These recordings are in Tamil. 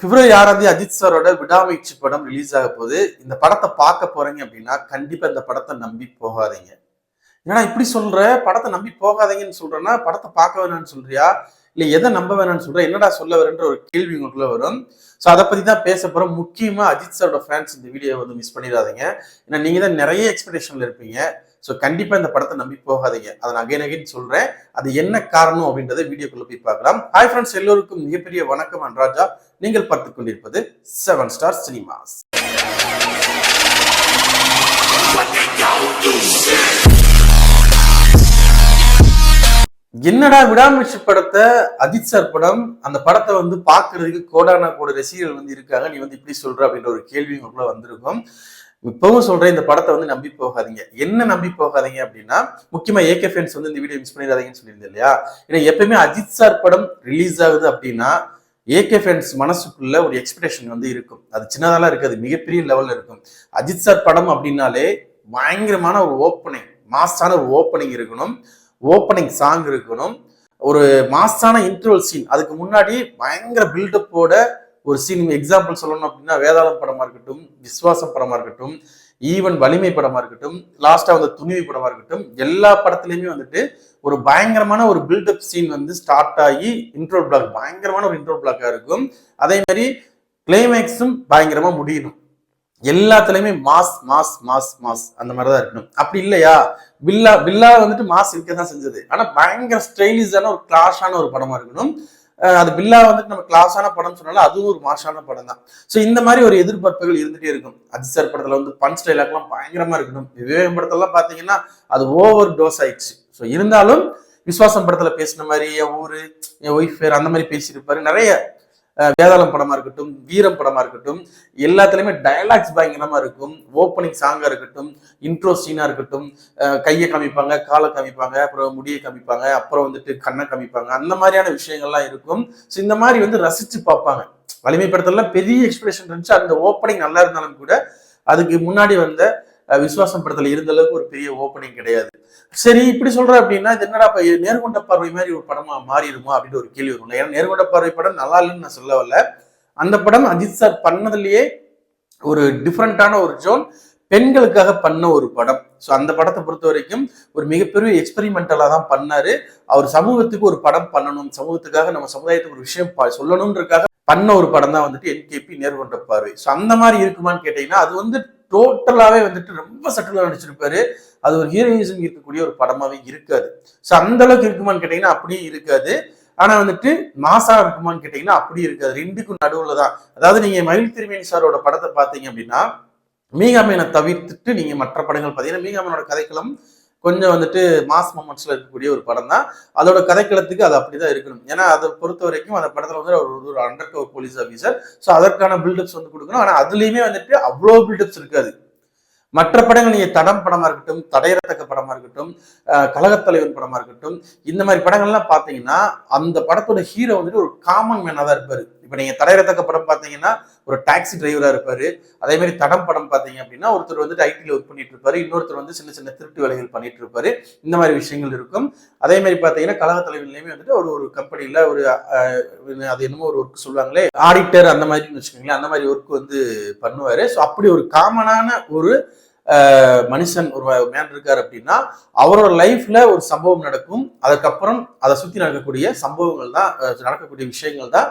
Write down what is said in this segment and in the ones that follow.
பிப்ரவரி ஆறாம் தேதி அஜித் சாரோட விடாமுயற்சி படம் ரிலீஸ் ஆக போகுது. இந்த படத்தை பார்க்க போறீங்க அப்படின்னா கண்டிப்பா இந்த படத்தை நம்பி போகாதீங்க. ஏன்னா இப்படி சொல்ற? படத்தை நம்பி போகாதீங்கன்னு சொல்றேன்னா படத்தை பார்க்க வேணாம்னு சொல்றியா? இல்ல எதை நம்ப வேணாம்னு சொல்ற? என்னடா சொல்ல வரேன்ற ஒரு கேள்வி உங்களுக்குள்ள வரும். ஸோ அதை பத்தி தான் பேச போறோம். முக்கியமா அஜித் சாரோட ஃபேன்ஸ் இந்த வீடியோ வந்து மிஸ் பண்ணிடாதீங்க. ஏன்னா நீங்க தான் நிறைய எக்ஸ்பெக்டேஷன்ல இருப்பீங்க. ஸோ கண்டிப்பாக இந்த படத்தை நம்பி போகாதீங்க. அதை நான் அகைன் அகைன் சொல்கிறேன் அது என்ன காரணம் அப்படின்றத வீடியோக்குள்ள போய் பார்க்கலாம். ஹாய் ஃப்ரெண்ட்ஸ் எல்லோருக்கும் மிகப்பெரிய வணக்கம். அன்ராஜா நீங்கள் பார்த்து கொண்டிருப்பது செவன் ஸ்டார் சினிமாஸ் என்னடா விடாமுயற்சி படத்தை? அஜித் சார் படம். அந்த படத்தை வந்து பாக்குறதுக்கு கோடானா கோட ரசிகர்கள் வந்து இருக்காங்க. நீ வந்து இப்படி சொல்ற அப்படின்ற ஒரு கேள்வி உங்களுக்குள்ள வந்திருக்கும். இப்பவும் சொல்றேன் இந்த படத்தை வந்து நம்பி போகாதீங்க. என்ன நம்பி போகாதீங்க அப்படின்னா முக்கியமா ஏகே ஃபேன்ஸ் வந்து இந்த வீடியோ மிஸ் பண்ணிடாதீங்கன்னு சொல்லியிருந்தேன் இல்லையா? ஏன்னா எப்பயுமே அஜித் சார் படம் ரிலீஸ் ஆகுது அப்படின்னா ஏகே ஃபேன்ஸ் மனசுக்குள்ள ஒரு எக்ஸ்பெக்டேஷன் வந்து இருக்கும். அது சின்னதாலாம் இருக்காது மிகப்பெரிய லெவல்ல இருக்கும். அஜித் சார் படம் அப்படின்னாலே பயங்கரமான ஒரு ஓப்பனிங் மாஸ்டான ஒரு ஓப்பனிங் இருக்கணும். ஓப்பனிங் சாங் இருக்கணும். ஒரு மாஸ்டான இன்டர்வல் சீன் அதுக்கு முன்னாடி பயங்கர பில்டப்போட ஒரு சினிமா எக்ஸாம்பிள் சொல்லணும் அப்படின்னா வேதாளம் படமா இருக்கட்டும் விஸ்வாசம் படமா இருக்கட்டும் ஈவன் வலிமை படமா இருக்கட்டும் லாஸ்டா வந்து துணிவு படமா இருக்கட்டும் எல்லா படத்துலயுமே வந்துட்டு ஒரு பயங்கரமான ஒரு பில்டப் சீன் வந்து ஸ்டார்ட் ஆகி இன்ட்ரோ பிளாக் பயங்கரமான ஒரு இன்ட்ரோ பிளாக்கா இருக்கும். அதே மாதிரி கிளைமேக்ஸும் பயங்கரமா முடியணும். எல்லாத்துலயுமே மாஸ் மாஸ் மாஸ் மாஸ் அந்த மாதிரி தான் இருக்கணும். அப்படி இல்லையா? பில்லா பில்லா வந்துட்டு மாஸ் இருக்க தான் செஞ்சது. ஆனா பயங்கர ஸ்டைலிஷான ஒரு கிளாஷான ஒரு படமா இருக்கணும். அது பில்லா வந்துட்டு நம்ம கிளாஸான படம் சொன்னாலும் அதுவும் ஒரு மாஷான படம் தான் ஸோ இந்த மாதிரி ஒரு எதிர்பார்ப்புகள் இருந்துட்டே இருக்கும். அதிசர் படத்தில் படத்துல வந்து பஞ்ச் டைலாக்லாம் பயங்கரமா இருக்கணும். விவேகம் படத்தெல்லாம் பாத்தீங்கன்னா அது ஓவர் டோஸ் ஆயிடுச்சு. ஸோ இருந்தாலும் விஸ்வாசம் படத்துல பேசின மாதிரி என் ஊரு என் ஒய்ஃப் பேர் அந்த மாதிரி பேசியிருப்பாரு நிறைய வேதாளம் படமா இருக்கட்டும் வீரம் படமா இருக்கட்டும் எல்லாத்துலயுமே டயலாக்ஸ் பயங்கரமா இருக்கும். ஓப்பனிங் சாங்கா இருக்கட்டும் இன்ட்ரோ சீனா இருக்கட்டும் கையை காமிப்பாங்க காலை காமிப்பாங்க அப்புறம் முடியை காமிப்பாங்க அப்புறம் வந்துட்டு கண்ணை காமிப்பாங்க. அந்த மாதிரியான விஷயங்கள்லாம் இருக்கும். ஸோ இந்த மாதிரி வந்து ரசிச்சு பார்ப்பாங்க. வலிமை படத்துல பெரிய எக்ஸ்பிரஷன் இருந்துச்சு. அந்த ஓப்பனிங் நல்லா இருந்தாலும் கூட அதுக்கு முன்னாடி வந்த விஸ்வாசம் படத்துல இருந்த அளவுக்கு ஒரு பெரிய ஓப்பனிங் கிடையாது. சரி இப்படி சொல்ற அப்படின்னா இது என்னடா இப்ப நேர்கொண்ட பார்வை மாதிரி ஒரு படமா மாறிடுமா அப்படின்னு ஒரு கேள்வி வரும் ஏன்னா நேர்கொண்ட பார்வை படம் நல்லா இல்லைன்னு நான் சொல்ல வரல அந்த படம் அஜித் சார் பண்ணதுலயே ஒரு டிஃப்ரெண்டான ஒரு ஜோன் பெண்களுக்காக பண்ண ஒரு படம். ஸோ அந்த படத்தை பொறுத்த வரைக்கும் ஒரு மிகப்பெரிய எக்ஸ்பெரிமெண்டலாக தான் பண்ணாரு. அவர் சமூகத்துக்கு ஒரு படம் பண்ணணும் சமூகத்துக்காக நம்ம சமுதாயத்துக்கு ஒரு விஷயம் ப- சொல்லணுன்றதுக்காக பண்ண ஒரு படம் தான் வந்துட்டு என்கேபி நேர்கொண்ட பார்வை. ஸோ அந்த மாதிரி இருக்குமான்னு கேட்டீங்கன்னா அது வந்து டோட்டலாவே வந்துட்டு ரொம்ப சட்டலா நடிச்சிருப்பாரு. அது ஒரு ஹீரோயிசம் இருக்கக்கூடிய ஒரு படமாவே இருக்காது. ஸோ அந்த அளவுக்கு இருக்குமான்னு கேட்டீங்கன்னா அப்படியே இருக்காது. ஆனா வந்துட்டு மாசா இருக்குமான்னு கேட்டீங்கன்னா அப்படி இருக்காது. ரெண்டுக்கும் நடுவில் தான். அதாவது நீங்க மயில் திருமேனி சாரோட படத்தை பார்த்தீங்க அப்படின்னா மீகாமேனை தவிர்த்துட்டு நீங்க மற்ற படங்கள் பார்த்தீங்கன்னா மீகாமனோட கதைக்களம் கொஞ்சம் வந்துட்டு மாஸ் மொமெண்ட்ஸில் இருக்கக்கூடிய ஒரு படம் தான் அதோட கதைக்களத்துக்கு அது அப்படிதான் இருக்கணும். ஏன்னா அதை பொறுத்த வரைக்கும் அந்த படத்துல வந்து ஒரு ஒரு undercover police officer so அதற்கான பில்டப்ஸ் வந்து கொடுக்கணும். ஆனா அதுலயுமே வந்துட்டு அவ்வளோ பில்டப்ஸ் இருக்காது. மற்ற படங்கள் நீங்க தடம் படமா இருக்கட்டும் தடையறத்தக்க படமா இருக்கட்டும் கழகத்தலைவன் படமா இருக்கட்டும் இந்த மாதிரி படங்கள்லாம் பாத்தீங்கன்னா அந்த படத்தோட ஹீரோ வந்துட்டு ஒரு காமன் மேனா தான் இருப்பாரு. இப்போ நீங்கள் தடையறத்தக்க படம் பார்த்தீங்கன்னா ஒரு டாக்ஸி டிரைவராக இருப்பார். அதே மாதிரி தடம் படம் பார்த்தீங்க அப்படின்னா ஒருத்தர் வந்துட்டு ஐடியில் ஒர்க் பண்ணிட்டு இருப்பாரு. இன்னொருத்தர் வந்து சின்ன சின்ன திருட்டு வேலைகள் பண்ணிட்டு இருப்பாரு. இந்த மாதிரி விஷயங்கள் இருக்கும். அதே மாதிரி கழக கழகத்தலைவன்லயுமே வந்துட்டு ஒரு ஒரு கம்பெனியில் ஒரு அது என்னமோ ஒரு ஒர்க் சொல்லுவாங்களே ஆடிட்டர் அந்த மாதிரி வச்சுக்கோங்களேன் அந்த மாதிரி ஒர்க் வந்து பண்ணுவாரு. ஸோ அப்படி ஒரு காமனான ஒரு மனுஷன் ஒரு மேன் இருக்கார் அப்படின்னா அவரோட லைஃப்ல ஒரு சம்பவம் நடக்கும். அதுக்கப்புறம் அதை சுத்தி நடக்கக்கூடிய சம்பவங்கள் தான் நடக்கக்கூடிய விஷயங்கள் தான்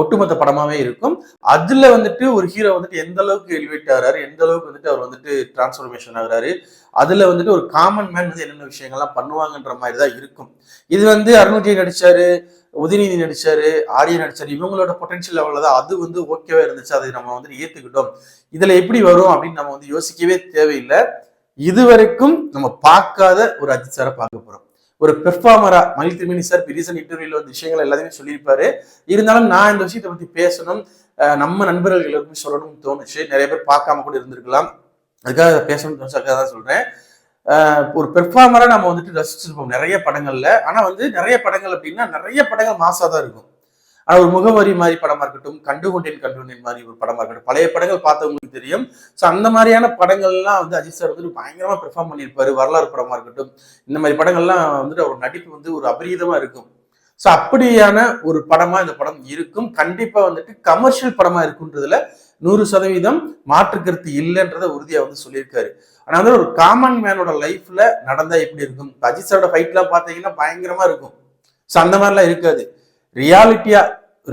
ஒட்டுமொத்த படமாவே இருக்கும். அதுல வந்துட்டு ஒரு ஹீரோ வந்துட்டு எந்த அளவுக்கு எலிவேட் ஆகிறாரு எந்த அளவுக்கு வந்துட்டு அவர் வந்துட்டு டிரான்ஸ்ஃபர்மேஷன் ஆகுறாரு அதுல வந்துட்டு ஒரு காமன் மேன் வந்து என்னென்ன விஷயங்கள்லாம் பண்ணுவாங்கன்ற மாதிரி தான் இருக்கும். இது வந்து அருண்ஜி நடிச்சாரு உதயநிதி நடிச்சாரு ஆர்யா நடிச்சாரு இவங்களோட பொட்டன்ஷியல் லெவலில் தான் அது வந்து ஓகேவா இருந்துச்சு. அதை நம்ம வந்து ஏத்துக்கிட்டோம். இதுல எப்படி வரும் அப்படின்னு நம்ம வந்து யோசிக்கவே தேவையில்லை. இதுவரைக்கும் நம்ம பார்க்காத ஒரு அஜித் சாரை பார்க்க போறோம். ஒரு பெர்ஃபார்மரா மயில் திருமணி சார் ரீசன் இன்டர்வியூல வந்து விஷயங்கள் எல்லாத்தையுமே சொல்லியிருப்பாரு. இருந்தாலும் நான் இந்த விஷயத்தை பத்தி பேசணும் நம்ம நண்பர்கள் எல்லாருக்குமே சொல்லணும்னு தோணுச்சு. நிறைய பேர் பார்க்காம கூட இருந்திருக்கலாம். அதுக்காக பேசணும்னு தோணுச்சு அதுக்காக தான் சொல்றேன். ஒரு பெர்ஃபார்மரா நம்ம வந்துட்டு ரசிச்சிருப்போம் நிறைய படங்கள்ல. ஆனா வந்து நிறைய படங்கள் அப்படின்னா நிறைய படங்கள் மாசா தான் இருக்கும். ஆனால் ஒரு முகவரி மாதிரி படமா இருக்கட்டும் கண்டுகொண்டேன் கண்டுகொண்டேன் மாதிரி ஒரு படமா இருக்கட்டும். பழைய படங்கள் பார்த்தவங்களுக்கு தெரியும். ஸோ அந்த மாதிரியான படங்கள்லாம் வந்து அஜித் சார் வந்து பயங்கரமா பெர்ஃபார்ம் பண்ணியிருப்பாரு. வரலாறு படமா இருக்கட்டும். இந்த மாதிரி படங்கள்லாம் வந்துட்டு அவர் நடிப்பு வந்து ஒரு அபரீதமா இருக்கும். ஸோ அப்படியான ஒரு படமா இந்த படம் இருக்கும். கண்டிப்பா வந்துட்டு கமர்ஷியல் படமா இருக்குன்றதுல நூறு சதவீதம் மாற்று கருத்து இல்லைன்றத உறுதியா வந்து சொல்லியிருக்காரு. ஆனா வந்து ஒரு காமன் மேனோட லைஃப்ல நடந்தா எப்படி இருக்கும்? அஜித் சாரோட ஃபைட்லாம் பார்த்தீங்கன்னா பயங்கரமா இருக்கும். ஸோ அந்த மாதிரிலாம் இருக்காது. ரியாலிட்டியா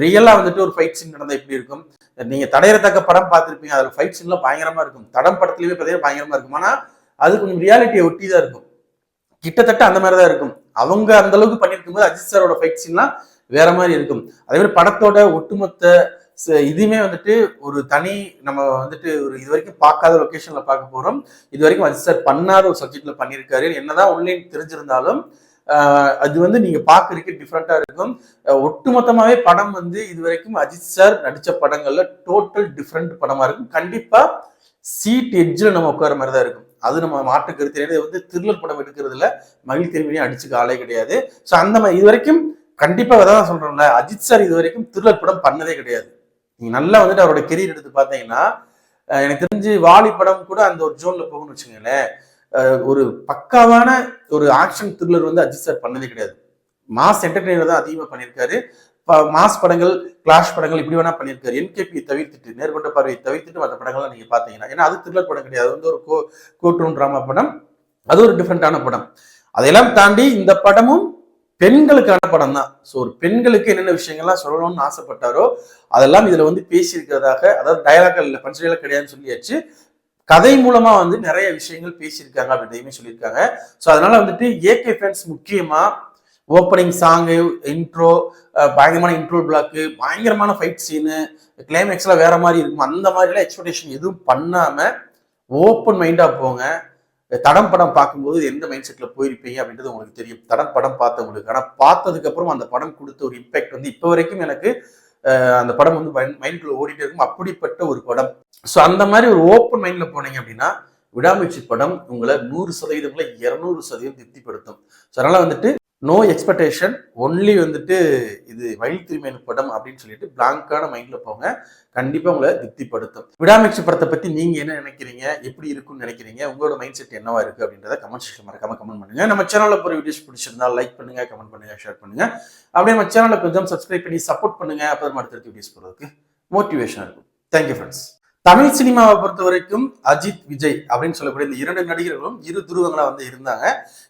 ரியலாக வந்துட்டு ஒரு ஃபைட் சீன் நடந்தால் எப்படி இருக்கும்? நீங்கள் தடையறத்தக்க படம் பார்த்துருப்பீங்க அதில் ஃபைட் சீன்லாம் பயங்கரமாக இருக்கும். தடம் படத்துலயுமே பார்த்தீங்கன்னா பயங்கரமாக இருக்கும். ஆனால் அது கொஞ்சம் ரியாலிட்டியை ஒட்டி தான் இருக்கும். கிட்டத்தட்ட அந்த மாதிரி தான் இருக்கும். அவங்க அந்த அளவுக்கு பண்ணியிருக்கும் போது அஜித் சாரோட ஃபைட் சீன்லாம் வேற மாதிரி இருக்கும். அதே மாதிரி படத்தோட ஒட்டுமொத்த இதுவுமே வந்துட்டு ஒரு தனி நம்ம வந்துட்டு ஒரு இது வரைக்கும் பார்க்காத லொக்கேஷன்ல பார்க்க போறோம். இது வரைக்கும் அஜித் சார் பண்ணாத ஒரு சப்ஜெக்ட்ல பண்ணியிருக்காரு. என்னதான் ஒன்லைன் தெரிஞ்சிருந்தாலும் அது வந்து நீங்க பாக்குறதுக்கு டிஃப்ரெண்டா இருக்கும். ஒட்டுமொத்தமாவே படம் வந்து இது வரைக்கும் அஜித் சார் நடிச்ச படங்கள்ல டோட்டல் டிஃப்ரெண்ட் படமா இருக்கும். கண்டிப்பா சீட் எட்ஜில் நம்ம உட்கார மாதிரி தான் இருக்கும். அது நம்ம மாற்று கருத்து இது வந்து திருளர் படம் எடுக்கிறதுல மகிழ் திரும்பியும் அடிச்சுக்க ஆளே கிடையாது. ஸோ அந்த மாதிரி இது வரைக்கும் கண்டிப்பா தான் சொல்றோம்ல அஜித் சார் இது வரைக்கும் த்ரில்லர் படம் பண்ணதே கிடையாது. நீங்க நல்லா வந்துட்டு அவரோட கெரியர் எடுத்து பார்த்தீங்கன்னா எனக்கு தெரிஞ்சு வாலி படம் கூட அந்த ஒரு ஜோன்ல போகணும்னு வச்சுங்களேன் ஒரு பக்காவான ஒரு ஆக்ஷன் த்ரில்லர் வந்து அஜித் சார் பண்ணதே கிடையாது. மாஸ் என்டர்டெய்னர் தான் அதிகமாக பண்ணியிருக்காரு. மாஸ் படங்கள் கிளாஷ் படங்கள் இப்படி வேணா பண்ணியிருக்காரு. என்கேபி தவிர்த்துட்டு நேர்கொண்ட பார்வையை தவிர்த்துட்டு மற்ற படங்கள்லாம் நீங்க பாத்தீங்கன்னா ஏன்னா அது த்ரில்லர் படம் கிடையாது. அது வந்து ஒரு கோ கோட்ரூம் ட்ராமா படம். அது ஒரு டிஃப்ரெண்டான படம். அதையெல்லாம் தாண்டி இந்த படமும் பெண்களுக்கான படம் தான். ஸோ ஒரு பெண்களுக்கு என்னென்ன விஷயங்கள்லாம் சொல்லணும்னு ஆசைப்பட்டாரோ அதெல்லாம் இதில் வந்து பேசியிருக்கிறதாக அதாவது டயலாக்கள் இல்லை பஞ்சடையெல்லாம் கிடையாதுன்னு சொல்லியாச்சு. கதை மூலமா வந்து நிறைய விஷயங்கள் பேசியிருக்காங்க அப்படின்றதையுமே சொல்லியிருக்காங்க. ஸோ அதனால வந்துட்டு ஏகே ஃபேன்ஸ் முக்கியமா ஓப்பனிங் சாங்கு இன்ட்ரோ பயங்கரமான இன்ட்ரோ பிளாக்கு பயங்கரமான ஃபைட் சீனு கிளைமேக்ஸ்லாம் வேற மாதிரி இருக்கும். அந்த மாதிரிலாம் எக்ஸ்பெக்டேஷன் எதுவும் பண்ணாம ஓப்பன் மைண்டா போங்க. தடம் படம் பார்க்கும்போது எந்த மைண்ட் செட்ல போயிருப்பீங்க அப்படின்றது உங்களுக்கு தெரியும். தடம் படம் பார்த்தவங்களுக்கு. ஆனால் பார்த்ததுக்கு அப்புறம் அந்த படம் கொடுத்த ஒரு இம்பேக்ட் வந்து இப்போ வரைக்கும் எனக்கு அந்த படம் வந்து மைண்ட்குள்ள ஓடிட்டே இருக்கும். அப்படிப்பட்ட ஒரு படம். ஸோ அந்த மாதிரி ஒரு ஓப்பன் மைண்ட்ல போனீங்க அப்படின்னா விடாமுயற்சி படம் உங்களை நூறு சதவீதம்ல இருநூறு சதவீதம் திருப்திப்படுத்தும். ஸோ அதனால வந்துட்டு நோ எக்ஸ்பெக்டேஷன் ஒன்லி வந்துட்டு இது மயில் திருமேனு படம் அப்படின்னு சொல்லிட்டு பிளாங்கான மைண்ட்ல போங்க. கண்டிப்பா உங்களை திருப்திப்படுத்தும். விடாமுயற்சி படத்தை பத்தி நீங்க என்ன நினைக்கிறீங்க? எப்படி இருக்கும்னு நினைக்கிறீங்க? உங்களோட மைண்ட் செட் என்னவா இருக்கு அப்படின்றத கமெண்ட் செக்ஷன் மறக்காம கமெண்ட் பண்ணுங்க. நம்ம சேனல்ல போற வீடியோஸ் பிடிச்சிருந்தா லைக் பண்ணுங்க கமெண்ட் பண்ணுங்க ஷேர் பண்ணுங்க. அப்படியே நம்ம சேனலை கொஞ்சம் சப்ஸ்கிரைப் பண்ணி சப்போர்ட் பண்ணுங்க. அப்புறம் நம்ம அடுத்த வீடியோஸ் போறதுக்கு மோட்டிவேஷன் இருக்கும். தேங்க்யூ ஃப்ரெண்ட்ஸ் தமிழ் சினிமாவை பொறுத்த வரைக்கும் அஜித் விஜய் அப்படின்னு சொல்லக்கூடிய இந்த இரண்டு நடிகர்களும் இரு துருவங்களா வந்து இருந்தாங்க.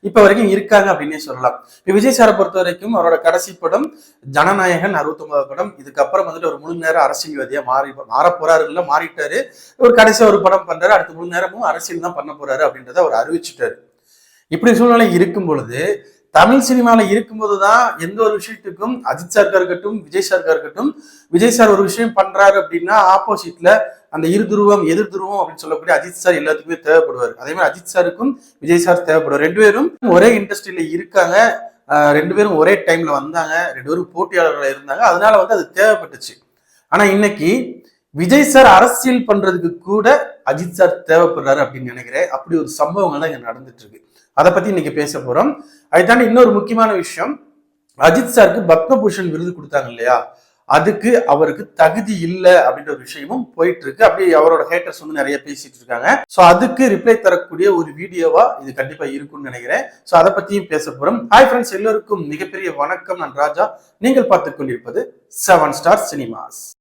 இப்ப வரைக்கும் இருக்காங்க அப்படின்னே சொல்லலாம். இப்போ விஜய் சாரை பொறுத்த வரைக்கும் அவரோட கடைசி படம் ஜனநாயகன் அறுபத்தொன்பது படம். இதுக்கப்புறம் வந்துட்டு ஒரு முழு நேரம் அரசியல்வாதியா மாறி மாற போறாரு மாறிட்டாரு. ஒரு கடைசியா ஒரு படம் பண்றாரு அடுத்த முழு நேரமும் அரசியல் தான் பண்ண போறாரு அப்படின்றத அவர் அறிவிச்சிட்டாரு. இப்படி சூழ்நிலை இருக்கும் பொழுது தமிழ் சினிமால இருக்கும்போது தான் எந்த ஒரு விஷயத்துக்கும் அஜித் சார்க்கா இருக்கட்டும் விஜய் சார்க்கா இருக்கட்டும் விஜய் சார் ஒரு விஷயம் பண்றாரு அப்படின்னா ஆப்போசிட்ல அந்த இரு துருவம் எதிர் துருவம் அப்படின்னு சொல்லக்கூடிய அஜித் சார் எல்லாத்துக்குமே தேவைப்படுவார். அதே மாதிரி அஜித் சாருக்கும் விஜய் சார் தேவைப்படுவார். ரெண்டு பேரும் ஒரே இண்டஸ்ட்ரியில இருக்காங்க. ரெண்டு பேரும் ஒரே டைம்ல வந்தாங்க. ரெண்டு பேரும் போட்டியாளர்களாக இருந்தாங்க. அதனால வந்து அது தேவைப்பட்டுச்சு. ஆனா இன்னைக்கு விஜய் சார் அரசியல் பண்றதுக்கு கூட அஜித் சார் தேவைப்படுறாரு அப்படின்னு நினைக்கிறேன். அப்படி ஒரு சம்பவங்கள்லாம் இங்க நடந்துட்டு இருக்கு அதை பத்தி இன்னைக்கு பேச போறோம். அதை தாண்டி இன்னொரு முக்கியமான விஷயம் அஜித் சாருக்கு பத்மபூஷன் விருது கொடுத்தாங்க இல்லையா? அதுக்கு அவருக்கு தகுதி இல்லை அப்படின்ற ஒரு விஷயமும் போயிட்டு இருக்கு அப்படி அவரோட ஹேட்டர்ஸ் வந்து நிறைய பேசிட்டு இருக்காங்க. ஸோ அதுக்கு ரிப்ளை தரக்கூடிய ஒரு வீடியோவா இது கண்டிப்பா இருக்கும்னு நினைக்கிறேன். ஸோ அதை பத்தியும் பேச போறோம். ஹாய் ஃப்ரெண்ட்ஸ் எல்லோருக்கும் மிகப்பெரிய வணக்கம். நான் ராஜா. நீங்கள் பார்த்துக் கொண்டிருப்பது செவன் ஸ்டார் சினிமாஸ்